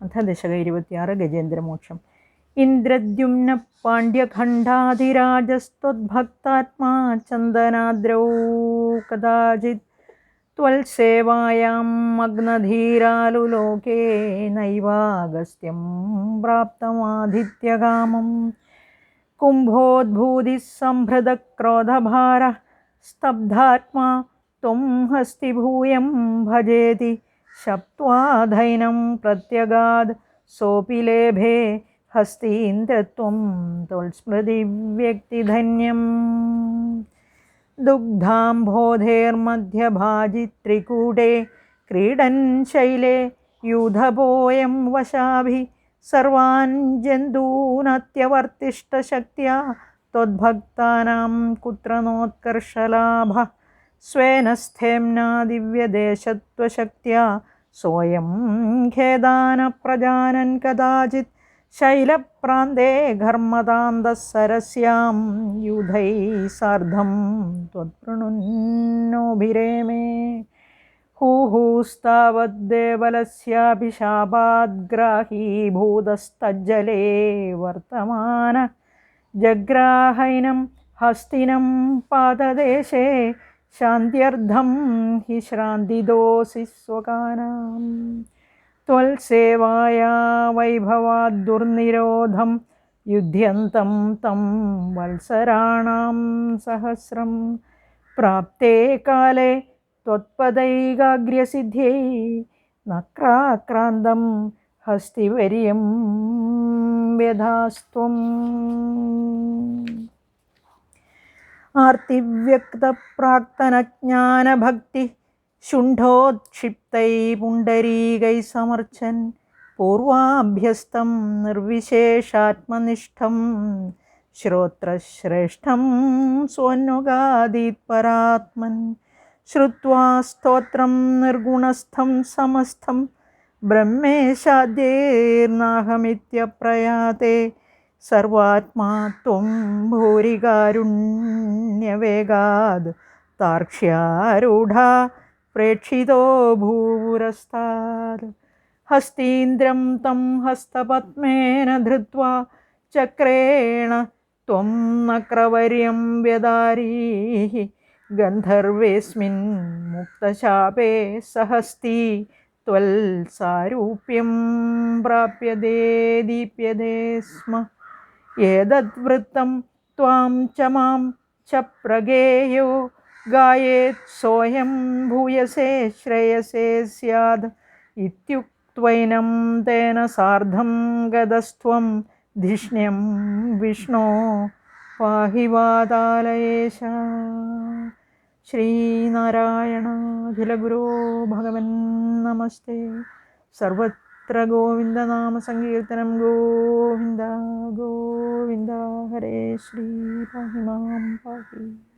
അഥ ദശക ഇരുപത്തിയാറ് ഗജേന്ദ്രമോക്ഷം ഇന്ദ്രദ്യുമ്ന പാണ്ഡ്യഖണ്ഡാധിരാജസ്ത്വദ്ഭക്താത്മാ ചന്ദനാദ്രൗ കഥാചിത് त्वल्सेवायां मग्नधीरालु लोके नैवागस्त्यं प्राप्तमादित्यकामं कुम्भोद्भूतिः सम्भृतक्रोधभारः स्तब्धात्मा त्वं हस्तिभूयं भजेति शप्त्वाधैनं प्रत्यगाद् सोऽपि लेभे हस्तीन्द्रत्वं त्वल्स्मृतिव्यक्तिधन्यम् दुग्धाम्भोधेर्मध्यभाजित्रिकूटे क्रीडन् शैले यूधपोऽयं वशाभि सर्वान् जन्तूनत्यवर्तिष्ठशक्त्या त्वद्भक्तानां कुत्र नोत्कर्षलाभः? स्वेन स्थेम्ना दिव्यदेशत्वशक्त्या सोऽयं खेदानप्रजानन् कदाचित् शैलप्रान्ते घर्मतान्तः सरस्यां युधैः सार्धं त्वत्प्रणुन्नोभिरेमे हुहुस्तावद्देवलस्यापि शापाद्ग्राहीभूतस्तज्जले वर्तमान जग्राहैनं हस्तिनं पाददेशे शान्त्यर्थं हि श्रान्तिदोषि स्वकानाम् त्वल्सेवाया वैभवाद्दुर्निरोधं युध्यन्तं तं वल्सराणां सहस्रं प्राप्ते काले त्वत्पदैकाग्र्यसिद्ध्यै नक्राक्रान्तं हस्तिवर्यं व्यधास्त्वम्। आर्तिव्यक्तप्राक्तनज्ञानभक्तिः शुण्ठोत्क्षिप्तै पुण्डरीकैः समर्चन् पूर्वाभ्यस्तं निर्विशेषात्मनिष्ठं श्रोत्रश्रेष्ठं सोऽन्नुगादीत्परात्मन् श्रुत्वा स्तोत्रं निर्गुणस्थं समस्तं ब्रह्मेशाद्यैर्नाहमित्यप्रयाते सर्वात्मा त्वं भूरिकारुण्यवेगाद् तार्क्ष्यारूढा प्रेक्षितो भूपुरस्तात् हस्तीन्द्रं तं हस्तपद्मेन धृत्वा चक्रेण त्वं नक्रवर्यं व्यदारीः गन्धर्वेऽस्मिन् मुक्तशापे सहस्ती त्वल्सारूप्यं प्राप्यते दीप्यते स्म एतद्वृत्तं त्वां च मां च प्रगेयो गायेत् सोऽयं भूयसे श्रेयसे स्याद् इत्युक्त्वैनं तेन सार्धं गतस्त्वं धिष्ण्यं विष्णो पाहि वातालयेश श्रीनारायणाखिलगुरो भगवन्नमस्ते सर्वत्र गोविन्दनामसङ्कीर्तनं गोविन्द गोविन्द हरे श्री पाहि मां पाहि